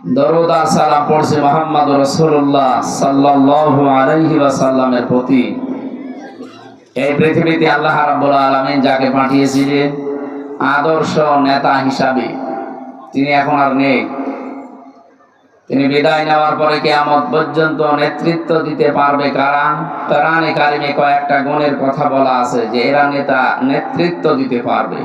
দরুদ সালাম পড়ছে মোহাম্মদ রসুল্লাহ সাল্লাল্লাহু আলাইহি ওয়াসাল্লামের প্রতি। এই পৃথিবীতে আল্লাহ রাব্বুল আলামিন যাকে পাঠিয়েছিলেন আদর্শ নেতা হিসাবে, তিনি এখন আর নেই। তিনি বিদায় নেওয়ার পরে কিয়ামত পর্যন্ত নেতৃত্ব দিতে পারবে কারা? কোরআনে কারিমে কয়েকটা গুণের কথা বলা আছে যে এরা নেতা নেতৃত্ব দিতে পারবে।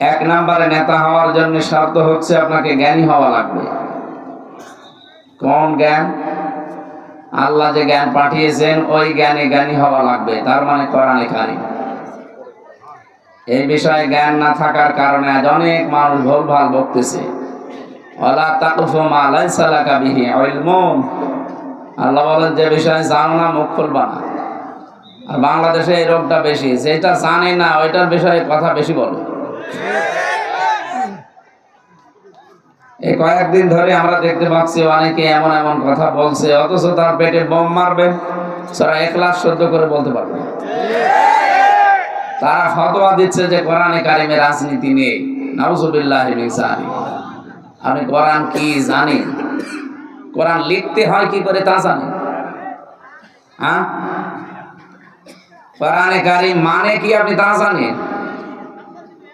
এক নম্বরে নেতা হওয়ার জন্য শর্ত হচ্ছে আপনাকে জ্ঞানী হওয়া লাগবে। কোন জ্ঞান? আল্লাহ যে জ্ঞান পাঠিয়েছেন, ওই জ্ঞানে জ্ঞানী হওয়া লাগবে। তার মানে কোরআনে কারিম এই বিষয়ে জ্ঞান না থাকার কারণে আজ অনেক মানুষ ভুলভাল বকতেছে ওয়ালা তাকুফু মা লাইসা লাকা বিহি আল্লাহ বলেন, যে বিষয়ে জানো না, মুখ খুলবা না। আর বাংলাদেশে এই রোগটা বেশি। যেটা জানে না, ওইটার বিষয়ে কথা বেশি বলে। এই কয়েকদিন ধরে আমরা দেখতে পাচ্ছি অনেকে এমন এমন কথা বলছে, অথচ তার পেটে বোম মারবে, সারা এক লাখ সহ্য করে বলতে পারবে তারা ফতোয়া দিচ্ছে যে কোরআনে কারিমে রাজনীতি নেই। নাউজুবিল্লাহ। আপনি কোরআন কি জানেন? কোরআন লিখতে হয় কি করে তা জানেন? হ্যাঁ? কোরআনে কারিম মানে কি আপনি তা জানেন?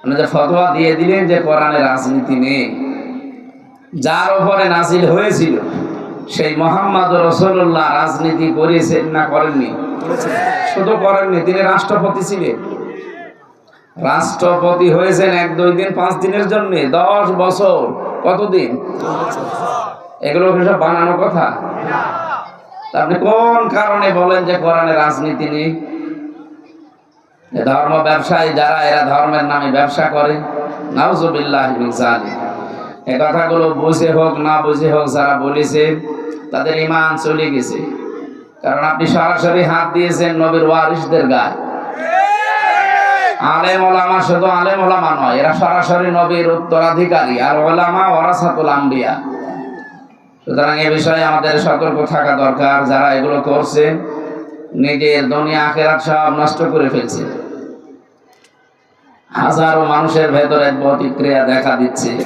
যে ফতোয়া দিয়ে দিলেন যে কোরআনে রাজনীতি নেই, যার উপরে নাজিল হয়েছিল, সেই মোহাম্মদ রসুল্লাহ রাজনীতি করেছেন না করেননি? শুধু করেননি, তিনি রাষ্ট্রপতি ছিলেন। রাষ্ট্রপতি হয়েছেন এক দুই দিন, পাঁচ দিনের জন্য, দশ বছর। কতদিন? এগুলো সব বানানো কথা? আপনি কোন কারণে বলেন যে কোরআনে রাজনীতি নেই? ধর্ম ব্যবসায়ী যারা, এরা ধর্মের নামে ব্যবসা করে। নাউজুবিল্লাহ এ কথাগুলো বুঝে হোক, না বুঝে হোক, যারা বলেছে, তাদের ইমান চলে গেছে। কারণ আপনি সরাসরি হাত দিয়েছেন নবীর ওয়ারিসদের গায়ে। আলেম ওলামা শুধু আলেম ওলামা নয়, এরা সরাসরি নবীর উত্তরাধিকারী আর ওলামা ওরাসাতুল আম্বিয়া। সুতরাং এ বিষয়ে আমাদের সতর্ক থাকা দরকার, যারা এগুলো করছে। নিজের দুনিয়া, আখেরাত সব নষ্ট করে ফেলছে। হাজারো মানুষের ভেতরে প্রতিক্রিয়া দেখা দিচ্ছে।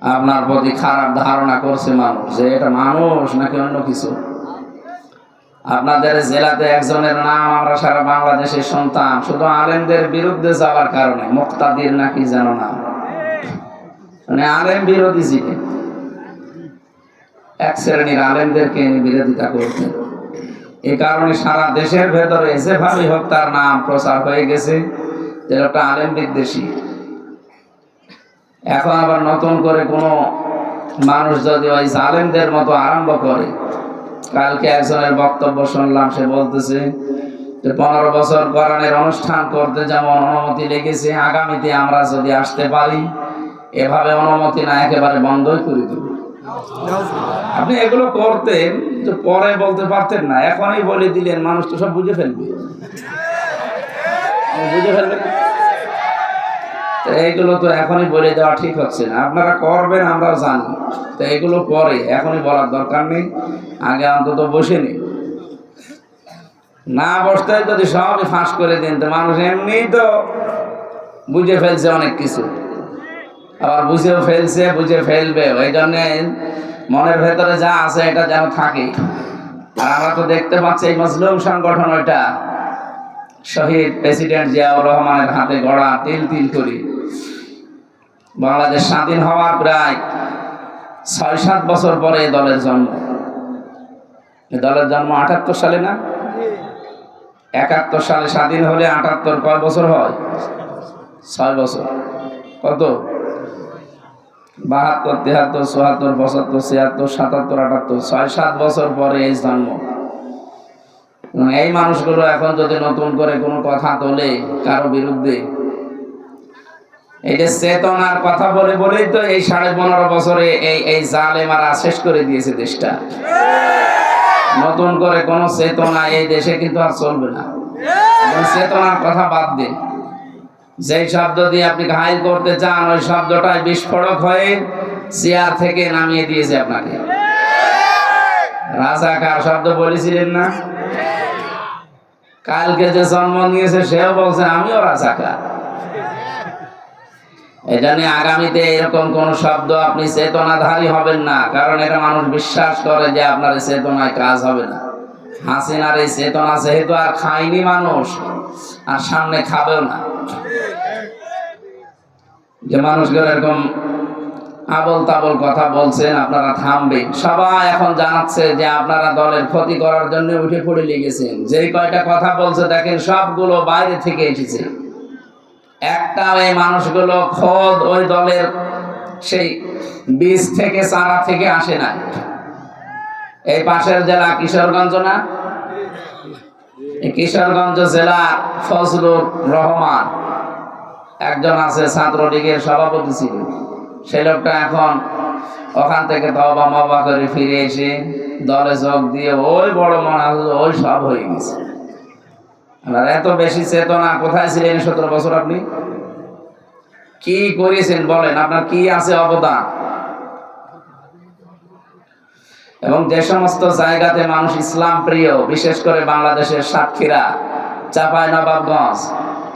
আপনার প্রতি খারাপ ধারণা করছে মানুষ, যে এটা মানুষ নাকি অন্য কিছু? আপনাদের জেলাতে একজনের নাম আমরা সারা বাংলাদেশের সন্তান, শুধু আলেমদের বিরুদ্ধে যাওয়ার কারণে, মুক্তাদির নাকি যেন না। মানে আলেম বিরোধী ছিলেন এক শ্রেণির আলেমদেরকে বিরোধিতা করতেন এই কারণে সারা দেশের ভেতরে যেভাবে হোক তার নাম প্রচার হয়ে গেছে, যে আলেম বিদ্বেষী এখন আবার নতুন করে কোনো মানুষ যদি ওই জালেমদের মতো আরম্ভ করে, কালকে একজনের বক্তব্য শুনলাম, সে বলতেছে যে, পনেরো বছর কোরআনের অনুষ্ঠান করতে যেমন অনুমতি লেগেছে, আগামীতে আমরা যদি আসতে পারি, এভাবে অনুমতি না একেবারে বন্ধই করে দেব। আপনি এগুলো করতেন, তো পরে বলতে পারতেন না। এখনই বলে দিলেন, মানুষ তো সব বুঝে ফেলবে। বুঝে ফেলবে এইগুলো তো এখনই বলে দেওয়া ঠিক হচ্ছে না। আপনারা করবেন, আমরাও জানি। তো এগুলো পরে, এখনই বলার দরকার নেই। আগে অন্তত বসে নি না বসতে যদি সবই ফাঁস করে দিন, তো মানুষ এমনিই তো বুঝে ফেলছে অনেক কিছু। আবার বুঝেও ফেলছে, বুঝে ফেলবে। ওই জন্যে মনের ভেতরে যা আছে এটা যেন থাকে। আর আমরা তো দেখতে পাচ্ছি এই মজলুম সংগঠন ওইটা। শহীদ প্রেসিডেন্ট জিয়াউর রহমানের হাতে গড়া তিল তিল করি। বাংলাদেশ স্বাধীন হওয়ার প্রায় ছয় সাত বছর পরে এই দলের জন্ম। এই দলের জন্ম আটাত্তর সালে না? একাত্তর সালে স্বাধীন হলে আটাত্তর কয় বছর হয়? ছয় বছর। কত? বাহাত্তর, তেহাত্তর, চুয়াত্তর, পঁচাত্তর, ছিয়াত্তর, সাতাত্তর, আটাত্তর, ছয়, সাত বছর পরে এই জন্ম। এই মানুষগুলো এখন যদি নতুন করে কোনো কথা তোলে কারও বিরুদ্ধে, এই যে চেতনার কথা বলে বলেই তো এই সাড়ে পনেরো বছরে এই এই জালেমারা শেষ করে দিয়েছে দেশটা। নতুন করে কোনো চেতনা এই দেশে কিন্তু আর চলবে না। চেতনার কথা বাদ দিন যেই শব্দ দিয়ে আপনি ঘাইল করতে চান, ওই শব্দটাই বিস্ফোরক হয়ে চেয়ার থেকে নামিয়ে দিয়েছে আপনাকে। রাজাকার শব্দ বলেছিলেন না? কালকে যে জন্ম নিয়েছে, সেও বলছে, আমিও রাজাকার এই জন্য আগামীতে এরকম কোন শব্দ আপনি চেতনাধারী হবেন না, কারণ এটা মানুষ বিশ্বাস করে যে আপনার চেতনায় কাজ হবে না। হাসিনার এই চেতনা যেহেতু আর খায়নি মানুষ, আর সামনে খাবেও না। যে মানুষগুলো এরকম আবল তাবল কথা বলছেন, আপনারা থামবে সবাই এখন জানাচ্ছে যে আপনারা দলের ক্ষতি করার জন্য উঠে পড়ে লেগেছেন। যেই কয়টা কথা বলছে দেখেন, সবগুলো বাইরে থেকে এসেছে। একটা ওই মানুষগুলো খোদ ওই দলের সেই বীজ থেকে, চারা থেকে আসে না এই পাশের জেলা কিশোরগঞ্জ না? কিশোরগঞ্জ জেলা ফজলুর রহমান। একজন আছে ছাত্রলীগের সভাপতি ছিল। সেই লোকটা এখন ওখান থেকে তবা মবা করে ফিরে এসে দলে যোগ দিয়ে ওই বড় মনে ওই সব হয়ে গেছে। আর এত বেশি চেতনা কোথায় ছিলেন সতেরো বছর আপনি? কি করেছেন বলেন? আপনার কি আছে অবদান? এবং যে সমস্ত জায়গাতে মানুষ ইসলাম প্রিয়, বিশেষ করে বাংলাদেশের সাতক্ষীরা চাপাই নবাবগঞ্জ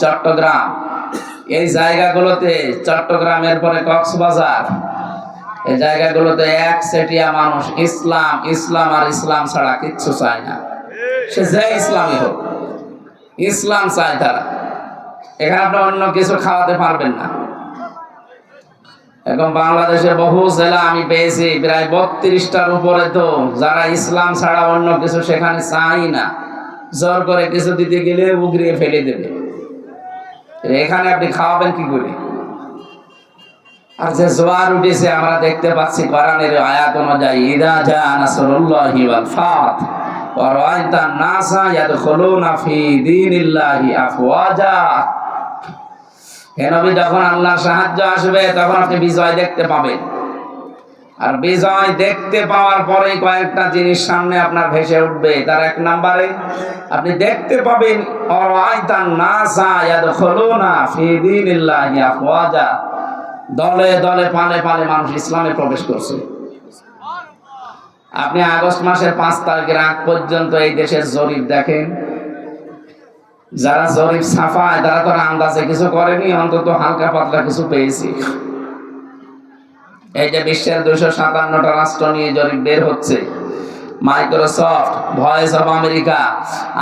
চট্টগ্রাম। এই জায়গাগুলোতে চট্টগ্রামের পরে কক্সবাজার, এই জায়গাগুলোতে এক সেটিয়া মানুষ ইসলাম ইসলাম আর ইসলাম ছাড়া কিচ্ছু চায় না। সে যে ইসলামই হোক, ইসলাম চায় তারা। এখানে আপনি অন্য কিছু খাওয়াতে পারবেন না। এখন বাংলাদেশের বহু জেলা আমি পেয়েছি, প্রায় বত্রিশটার উপরে তো। যারা ইসলাম ছাড়া অন্য কিছু সেখানে চাই না। জোর করে কিছু দিতে গেলে উগরিয়ে ফেলে দেবে। এখানে আপনি খাওয়াবেন কি করে? আর যে জোয়ার উঠেছে, আমরা দেখতে পাচ্ছি কোরআনের আয়াত অনুযায়ী, ইদা জা নাসরুল্লাহি ওয়াল ফাত, ওয়া রাআইতা নাসা ইয়াদখুলুনা ফি দীনিল্লাহি আফওয়াজা। হে যখন আল্লাহর সাহায্য আসবে, তখন আপনি বিজয় দেখতে পাবেন। আর বিজয় দেখতে পাওয়ার পরে কয়েকটা জিনিস সামনে আপনার ভেসে উঠবে। তার এক নম্বরে, আপনি দেখতে পাবেন দলে দলে, পালে পালে মানুষ ইসলামে প্রবেশ করছে। আপনি আগস্ট মাসের পাঁচ তারিখের আগ পর্যন্ত এই দেশের জরিপ দেখেন যারা জরিপ ছাপায় তারা তো আন্দাজে কিছু করেনি, অন্তত হালকা পাতলা কিছু পেয়েছি। এই যে বিশ্বের দুশো সাতান্নটা রাষ্ট্র নিয়ে জরিপ বের হচ্ছে, মাইক্রোসফট, ভয়েস অফ আমেরিকা,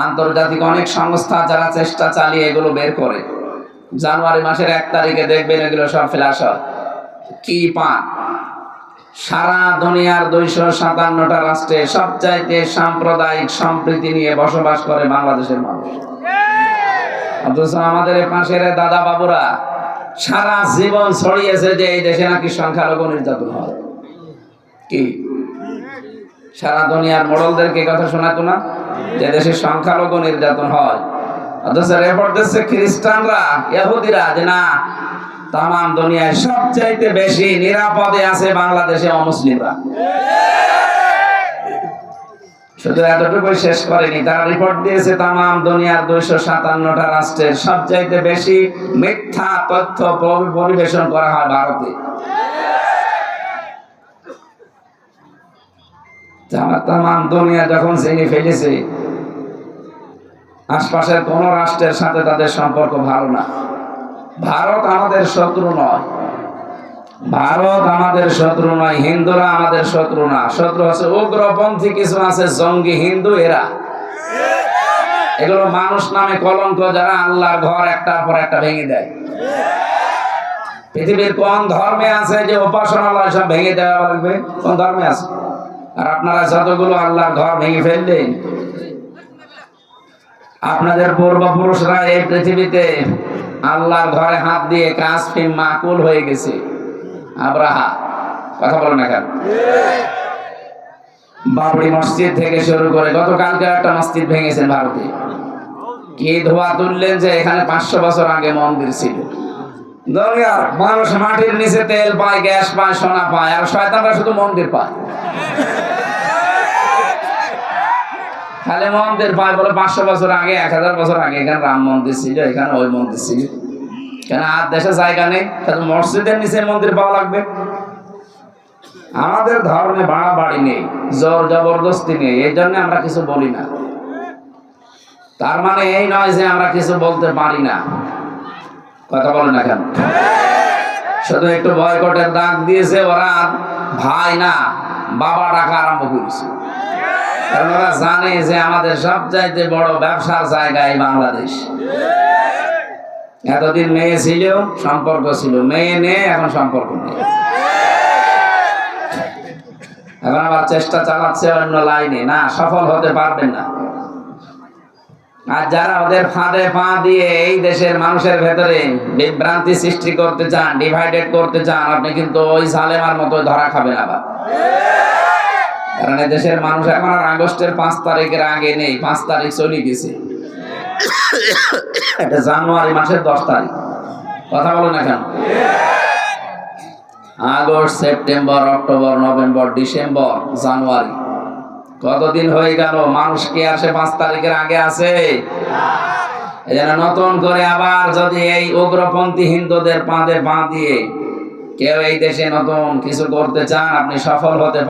আন্তর্জাতিক অনেক সংস্থা যারা চেষ্টা চালিয়ে এগুলো বের করে। জানুয়ারি মাসের এক তারিখে দেখবেন এগুলো সব ফ্ল্যাশ হয়। কি পান? সারা দুনিয়ার দুইশো সাতান্নটা রাষ্ট্রে সবচাইতে সাম্প্রদায়িক সম্প্রীতি নিয়ে বসবাস করে বাংলাদেশের মানুষ। অথচ আমাদের পাশের দাদা বাবুরা সারা জীবন ছড়িয়েছে যে এই দেশে নাকি সংখ্যালঘু নির্যাতন হয়। কি? সারা দুনিয়ার মোড়লদেরকে কথা শোনাতো না? যে দেশে সংখ্যালঘু নির্যাতন হয়। অথচ রেপোর্ট দিচ্ছে খ্রিস্টানরা, ইহুদিরা, যে না তাম দুনিয়ায় সবচাইতে বেশি নিরাপদে আছে বাংলাদেশে অমুসলিমরা। শুধু এতটুকুই শেষ করেনি তারা রিপোর্ট দিয়েছে দুনিয়ার দুইশো সাতান্নটা রাষ্ট্রের সবচাইতে বেশি মিথ্যা তথ্য পরিবেশন করা হয় ভারতে। দুনিয়া যখন ফেলেছে, আশপাশের কোন রাষ্ট্রের সাথে তাদের সম্পর্ক ভালো না। ভারত আমাদের শত্রু নয়। ভারত আমাদের শত্রু নয়, হিন্দুরা আমাদের শত্রু না। শত্রু আছে উগ্রপন্থী, কিছু আছে জঙ্গি, হিন্দু, এরা। এগুলো মানুষ নামে কলঙ্ক, যারা আল্লাহর ঘর একটার পর একটা ভেঙে দেয়। পৃথিবীর কোন ধর্মে আছে যে উপাসনালয় সব ভেঙে দেওয়া লাগবে কোন ধর্মে আছে? আর আপনারা যতগুলো আল্লাহর ঘর ভেঙে ফেললেন, আপনাদের পূর্বপুরুষরা এই পৃথিবীতে আল্লাহর ঘরে হাত দিয়ে কাজ মাকুল হয়ে গেছে। আব্রাহা, কথা বলো না কেন? বাবরি মসজিদ থেকে শুরু করে গতকালকে একটা মসজিদ ভেঙেছেন ভারতে। কি ধোয়া তুললেন যে এখানে পাঁচশো বছর আগে মন্দির ছিল। দুনিয়ার মানুষ মাটির নিচে তেল পায়, গ্যাস পায়, সোনা পায়, আর শয়তানরা শুধু মন্দির পায়। খালি মন্দির পায় বলে পাঁচশো বছর আগে, এক হাজার বছর আগে এখানে রাম মন্দির ছিল, এখানে ওই মন্দির ছিল। কেন? আর দেশে জায়গা নেই শুধু মসজিদের নিচে মন্দির পাওয়া লাগবে? আমাদের ধর্মে বাড়াবাড়ি নেই, জোর জবরদস্তি নেই, এই জন্য আমরা কিছু বলি না। তার মানে এই নয় যে আমরা কিছু বলতে পারি না। কথা বলে না কেন? শুধু একটু বয়কটের ডাক দিয়েছে ওরা, ভাই না, বাবা ডাকা আরম্ভ করেছে। কারণ ওরা জানে যে আমাদের সবচাইতে বড় ব্যবসার জায়গা এই বাংলাদেশ। এতদিন মেয়ে ছিল, সম্পর্ক ছিল। মেয়ে নেই, এখন সম্পর্ক নেই। এখন আবার চেষ্টা চালাচ্ছে, অন্য লাইনে। না, সফল হতে পারবেন না। আর যারা ওদের ফাঁদে পা দিয়ে এই দেশের মানুষের ভেতরে বিভ্রান্তি সৃষ্টি করতে চান ডিভাইডেড করতে চান, আপনি কিন্তু ওই সালেমার মতো ধরা খাবেন আবার। কারণ এই দেশের মানুষ এখন আর আগস্টের পাঁচ তারিখের আগে নেই, পাঁচ তারিখ চলে গেছে। এটা জানুয়ারি মাসের দশ তারিখ। কথা বলো না কেন? August, September, October, November, December, January. কতদিন হয়ে গেল? মানুষ কে আসে পাঁচ তারিখের আগে এই নতুন করে আবার যদি এই উগ্রপন্থী হিন্দুদের পাঁদে পা দিয়ে কেউ এই দেশে নতুন কিছু করতে চান, আপনি সফল হতে